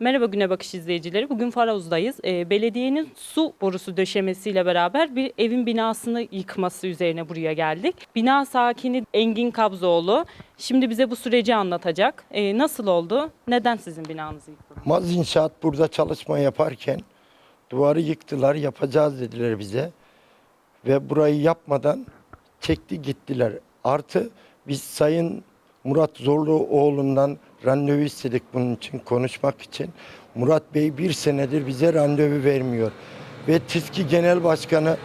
Merhaba Güne Bakış izleyicileri. Bugün Faroz'dayız. Ee, belediyenin su borusu döşemesiyle beraber bir evin binasını yıkması üzerine buraya geldik. Bina sakini Engin Kabzoğlu şimdi bize bu süreci anlatacak. Ee, nasıl oldu? Neden sizin binanızı yıkıldı? Maz İnşaat burada çalışma yaparken duvarı yıktılar, yapacağız dediler bize. Ve burayı yapmadan çekti gittiler. Artı biz Sayın Murat Zorluoğlu'ndan randevu istedik bunun için konuşmak için. Murat Bey bir senedir bize randevu vermiyor. Ve TİSKİ Genel Başkanı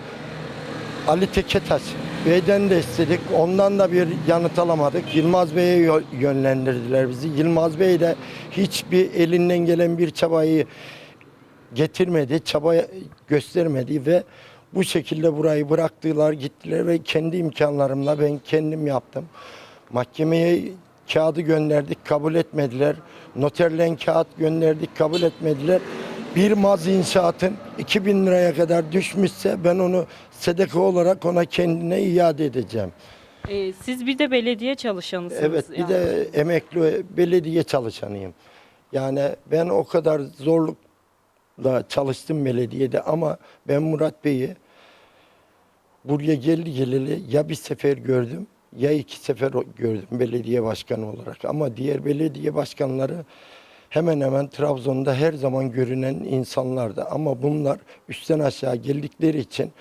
Ali Teketaş Bey'den de istedik. Ondan da bir yanıt alamadık. Yılmaz Bey'e yö- yönlendirdiler bizi. Yılmaz Bey de hiçbir elinden gelen bir çabayı getirmedi, çaba göstermedi ve bu şekilde burayı bıraktılar, gittiler ve kendi imkanlarımla ben kendim yaptım. Mahkemeye kağıdı gönderdik, kabul etmediler. Noterlen kağıt gönderdik, kabul etmediler. Bir maz inşaatın 2000 liraya kadar düşmüşse ben onu sedeka olarak ona kendine iade edeceğim. Ee, siz bir de belediye çalışanısınız. Evet bir yani. de emekli belediye çalışanıyım. Yani ben o kadar zorlukla çalıştım belediyede ama ben Murat Bey'i buraya geldi geleli ya bir sefer gördüm ya iki sefer gördüm belediye başkanı olarak. Ama diğer belediye başkanları hemen hemen Trabzon'da her zaman görünen insanlardı. Ama bunlar üstten aşağı geldikleri için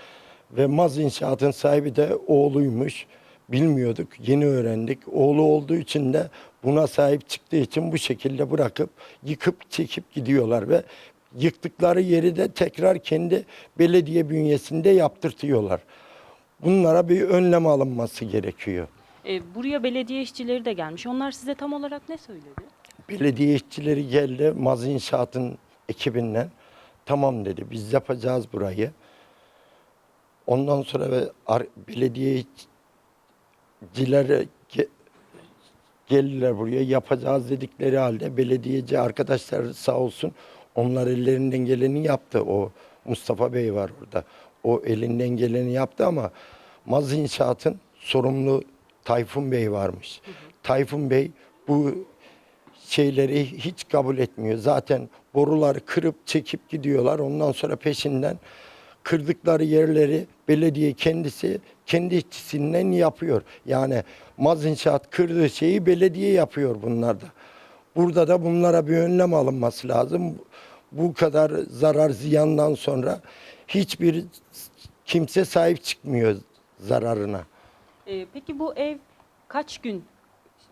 ve Maz İnşaat'ın sahibi de oğluymuş. Bilmiyorduk, yeni öğrendik. Oğlu olduğu için de buna sahip çıktığı için bu şekilde bırakıp yıkıp çekip gidiyorlar ve yıktıkları yeri de tekrar kendi belediye bünyesinde yaptırtıyorlar. Bunlara bir önlem alınması gerekiyor. Ee, buraya belediye işçileri de gelmiş. Onlar size tam olarak ne söyledi? Belediye işçileri geldi Maz İnşaat'ın ekibinden. Tamam dedi biz yapacağız burayı. Ondan sonra ve ar- belediyeciler ge- geldiler buraya yapacağız dedikleri halde belediyeci arkadaşlar sağ olsun onlar ellerinden geleni yaptı. O Mustafa Bey var orada. O elinden geleni yaptı ama Maz İnşaat'ın sorumlu Tayfun Bey varmış. Tayfun Bey bu şeyleri hiç kabul etmiyor. Zaten boruları kırıp çekip gidiyorlar. Ondan sonra peşinden kırdıkları yerleri belediye kendisi kendi işçisinden yapıyor. Yani Maz İnşaat kırdığı şeyi belediye yapıyor bunlarda. Burada da bunlara bir önlem alınması lazım. Bu kadar zarar ziyandan sonra hiçbir kimse sahip çıkmıyor zararına. Ee, peki bu ev kaç gün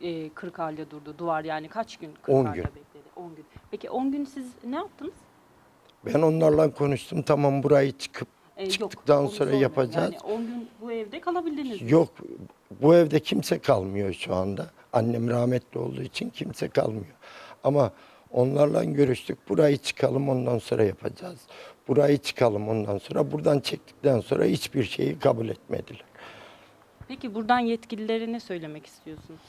e, kırık halde durdu? Duvar yani kaç gün kırık 10 halde gün. bekledi? 10 gün. Peki 10 gün siz ne yaptınız? Ben onlarla konuştum. Tamam burayı çıkıp Ee, Çıktıktan onu sonra sormuyorum. yapacağız. Yani 10 gün bu evde kalabildiniz mi? Yok bu evde kimse kalmıyor şu anda. Annem rahmetli olduğu için kimse kalmıyor. Ama onlarla görüştük. Burayı çıkalım ondan sonra yapacağız. Burayı çıkalım ondan sonra. Buradan çektikten sonra hiçbir şeyi kabul etmediler. Peki buradan yetkililere ne söylemek istiyorsunuz?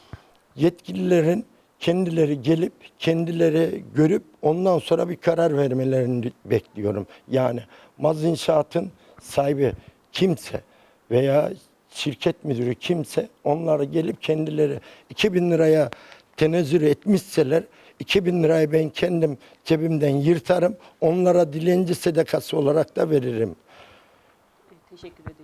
Yetkililerin kendileri gelip kendileri görüp ondan sonra bir karar vermelerini bekliyorum. Yani Maz İnşaat'ın sahibi kimse veya şirket müdürü kimse onlara gelip kendileri 2000 liraya tenezzül etmişseler 2000 lirayı ben kendim cebimden yırtarım. Onlara dilenci sedekası olarak da veririm. Teşekkür ediyorum.